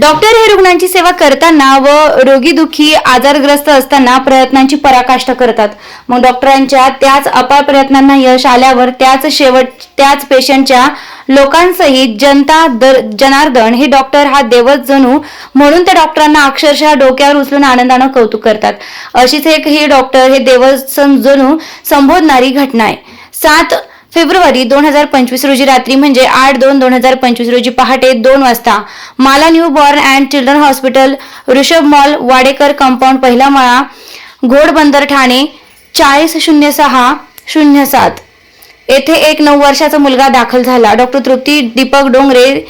Doctor हे रुग्णांची सेवा करताना व रोगी दुःखी आजारग्रस्त असताना प्रयत्नांची पराकाष्ठा करतात. मग डॉक्टरांच्या त्याच अपार प्रयत्नांना यश आल्यावर त्याच शेवट त्याच पेशंटच्या लोकांसहित जनता दर जनार्दन हे डॉक्टर हा देवच जणू म्हणून त्या डॉक्टरांना अक्षरशः डोक्यावर उचलून आनंदानं कौतुक करतात. अशीच एक ही डॉक्टर हे देवसन जणू संबोधणारी घटना आहे. सात फेब्रुवारी दोन हजार पंचवीस रोजी रात्री म्हणजे आठ दोन दोन हजार पंचवीस रोजी पहाटे दोन वाजता माला new born and children hospital Rishabh mall Wadekar compound पहिला माळा घोडबंदर ठाणे चाळीस शून्य सहा शून्य सात. येथे एक नऊ वर्षाचा मुलगा दाखल झाला. डॉक्टर तृप्ती दीपक डोंगरे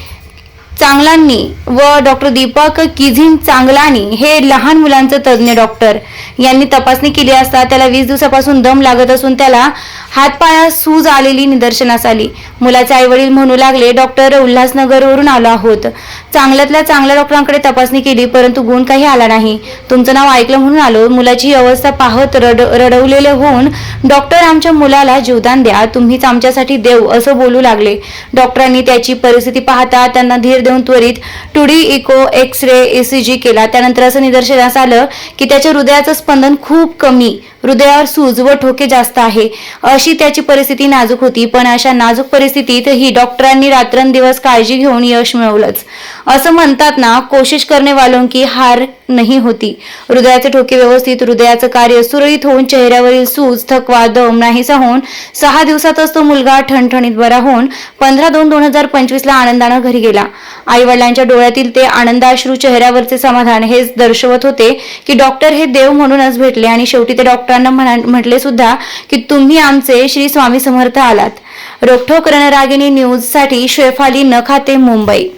चांगलांनी व डॉक्टर दीपक किझिन चांगलानी हे लहान मुलांचं तज्ज्ञ डॉक्टर यांनी तपासणी केली असता त्याला वीस दिवसापासून दम लागत असून त्याला हातपायात सूज आलेली निदर्शनास आली. मुलाचे आई वडील म्हणू लागले डॉक्टर उल्हासनगरवरून आलो आहोत. चांगल्यातल्या चांगल्या डॉक्टरांकडे तपासणी केली परंतु गुण काही आला नाही. तुमचं नाव ऐकलं म्हणून आलो. मुलाची अवस्था पाहत रड रडवलेले होऊन डॉक्टर आमच्या मुलाला जीवदान द्या. तुम्हीच आमच्यासाठी देव असं बोलू लागले. डॉक्टरांनी त्याची परिस्थिती पाहता त्यांना धीर देऊन त्वरित two D echo X ray ECG केला. त्यानंतर असं निदर्शनास आलं की त्याच्या हृदयाचं स्पंदन खूप कमी हृदयावर सूज व ठोके जास्त आहे. अशी त्याची परिस्थिती नाजूक होती पण अशा नाजूक परिस्थितीत ही डॉक्टरांनी रात्रंदिवस काळजी घेऊन यश मिळवलंच. असं म्हणतात ना कोशिश करणे वालों की हार नाही होती. हृदयाचे ठोके व्यवस्थित हृदयाचं कार्य सुरळीत होऊन चेहऱ्यावरील सूज थकवा दम नाहीसा होऊन सहा दिवसातच तो मुलगा ठणठणीत बरा होऊन पंधरा दोन दोन हजार पंचवीस ला आनंदानं घरी गेला. आई वडिलांच्या डोळ्यातील ते आनंदाश्रू चेहऱ्यावरचे समाधान हेच दर्शवत होते की डॉक्टर हे देव म्हणूनच भेटले आणि शेवटी ते डॉक्टर म्हणा- म्हटले सुद्धा की तुम्ही आमचे श्री स्वामी समर्थ आलात. रोखोक रणरागिणी न्यूजसाठी शेफाली नखाते मुंबई.